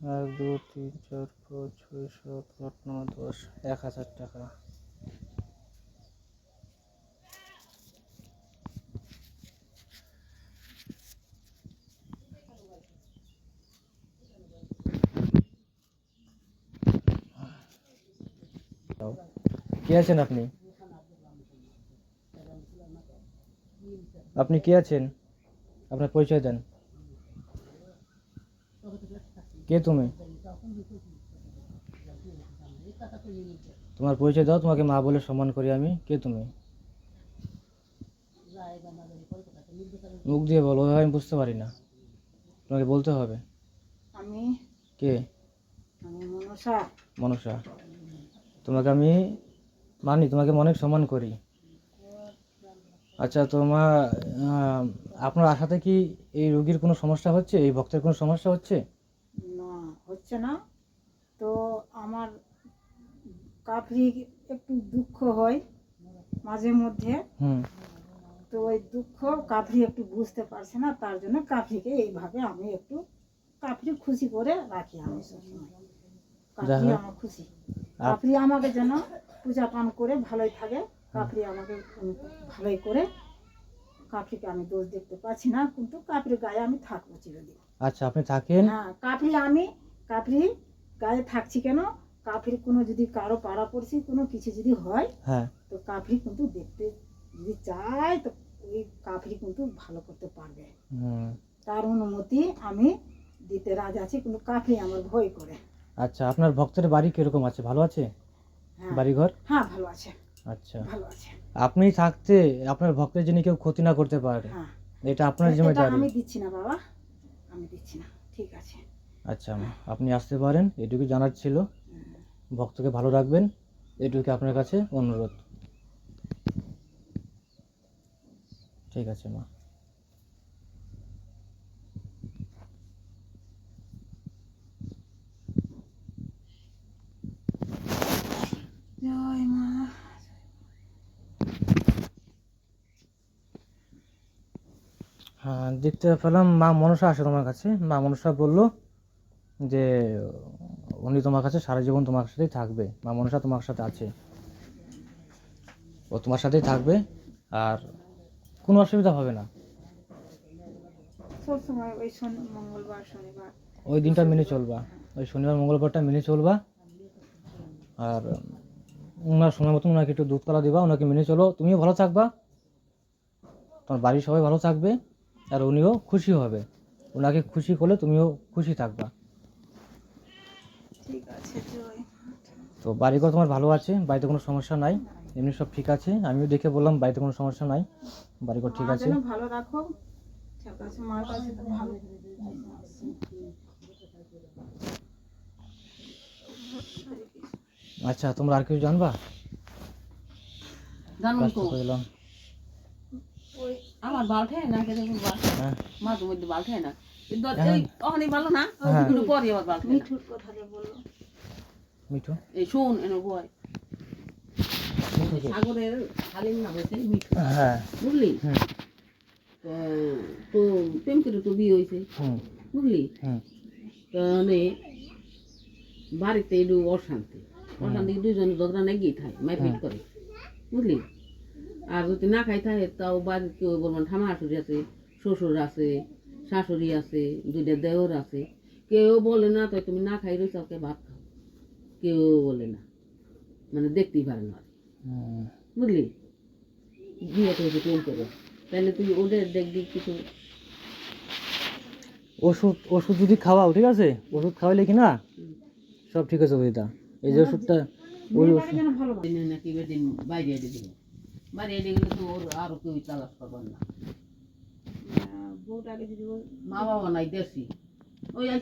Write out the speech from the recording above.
এক দু তিন, চার, পাঁচ, ছয়, সাত, আট, নয়, দশ, এক হাজার টাকা। কে আছেন আপনি? আপনি কে আছেন? আপনার পরিচয় দেন। কে তুমি? তোমার পরিচয় দাও তোমাকে মা বলে সম্মান করি আমি। কে তুমি? মুখ দিয়ে বলো ওইভাবে আমি বুঝতে পারি না। তোমাকে বলতে হবে। আমি? কে? আমি মনসা। মনসা। তোমাকে আমি মানি তোমাকে অনেক সম্মান করি। আচ্ছা তোমার আপনার আশাতে কি এই রোগীর কোনো সমস্যা হচ্ছে? এই ভক্তের কোনো সমস্যা হচ্ছে? হচ্ছে না। তো আমার কাফরি একটু দুঃখ হয় মাঝে মধ্যে। তো ওই দুঃখ কাফরি একটু বুঝতে পারছে না তার জন্য কাফরিকে এইভাবে আমি একটু কাফরি খুশি করে রাখি আমি সবসময়। কাফরি আমার খুশি। কাফরি আমাকে যেন পূজা পান করে ভালোই থাকে কাফরি আমাকে ভালোই করে। কাফরিকে আমি দোষ দেখতে পাচ্ছি না কিন্তু কাফরি গায়ে আমি থাকব চিরদিন। আচ্ছা আপনি থাকেন? হ্যাঁ কাফরি আমি কাফরি গায়ে থাকছি কেন? কাফরি কোনো যদি কারও পাড়া পড়ছি কোনো কিছু যদি হয় হ্যাঁ। তো কাফরি কিন্তু দেখতে যদি চায় তো ওই কাফরি কিন্তু ভালো করতে পারবে। তার অনুমতি আমি দিতে রাজি আছি কিন্তু কাফরি আমার ভয় করে। আচ্ছা আপনার ভক্তের বাড়ি কীরকম আছে? ভালো আছে? হ্যাঁ। বাড়িঘর? হ্যাঁ ভালো আছে। আচ্ছা। ভালো আছে। আপনি থাকতে আপনার ভক্তের জন্য কেউ ক্ষতি না করতে পারে। হ্যাঁ। এটা আপনার জিম্মেদারি আমি দিচ্ছি না বাবা। আমি দিচ্ছি না। ঠিক আছে। আচ্ছা মা, আপনি আসতে পারেন এটুকু জানার ছিল। ভক্তকে ভালো রাখবেন এটুকু আপনার কাছে অনুরোধ। ঠিক আছে মা। হ্যাঁ দেখতে পেলাম মা মনসা আসে তোমার কাছে। মা মনসা বলল যে উনি তোমার কাছে সারা জীবন তোমার সাথেই থাকবে মা মনসা তোমার সাথে আছে। ও তোমার সাথেই থাকবে আর কোনো অসুবিধা হবে না। ওই দিনটা মেনে চলবা। ওই শনিবার মঙ্গলবারটা মেনে চলবা। আর ওনার সময় মতন ওনাকে একটু দুধ দুধকলা দিবা ওনাকে মেনে চলো। তুমিও ভালো থাকবা। তোমার বাড়ির সবাই ভালো থাকবে। আর উনিও খুশি হবে। ওনাকে খুশি করলে তুমিও খুশি থাকবা। ঠিক আছে জয়। তো বাড়িঘর তোমার ভালো আছে? বাড়িতে কোনো সমস্যা নাই? এমনি সব ঠিক আছে? আমিও দেখে বললাম বাড়িতে কোনো সমস্যা নাই। বাড়িঘর ঠিক আছে? ভালো রাখো। ঠিক আছে মার কাছে তো ভালো। আচ্ছা তোমরা আর কিছু জানবা? তো। আমার বাল ঠায় না কেটে বাল। হ্যাঁ। বাল ঠায় না। হ্যাঁ। ভালো না হ্যাঁ। কিন্তু পরে আবার বাল ঠায় না। মিঠুর কথাটা বলো মিঠু? এই শোন এনে বয়। মিঠুকে? সাগরের হালিম নাম হয়েছে মিঠু। হ্যাঁ। বুঝলি? তো তো প্রেম করে তো বিয়ে হয়েছে। বুঝলি? তাহলে বাড়িতে একটু অশান্তি। অশান্তি দুজনে ঝগড়া নেগিয়ে থাকে মারপিট করে। বুঝলি? আর যদি না খাই থাকে তাও বাড়ির কেউ বলবেন ঠামা শাশুড়ি আছে শ্বশুর আছে শাশুড়ি আছে দুইটা দেওর আছে। কেউ বলে না তো তুমি না খাই রয়েছে ওকে ভাত খাও। কেউ বলে না। মানে দেখতেই পারে না। বুঝলি? বিয়ে করেছে প্রেম করে তাহলে তুই ওদের দেখবি কিছু। ওষুধ ওষুধ যদি খাওয়াও ঠিক আছে? ওষুধ খাওয়াইলে কি না? সব ঠিক আছে বইটা এই যে ওষুধটা ওই ওষুধ। যেন ভালো দিনে নাকি বাইরে বাইরে গেলে তো ওর আরও কেউ চালাস করবার না। বউটাকে যদি মা বাবা নাই দেশি। ওই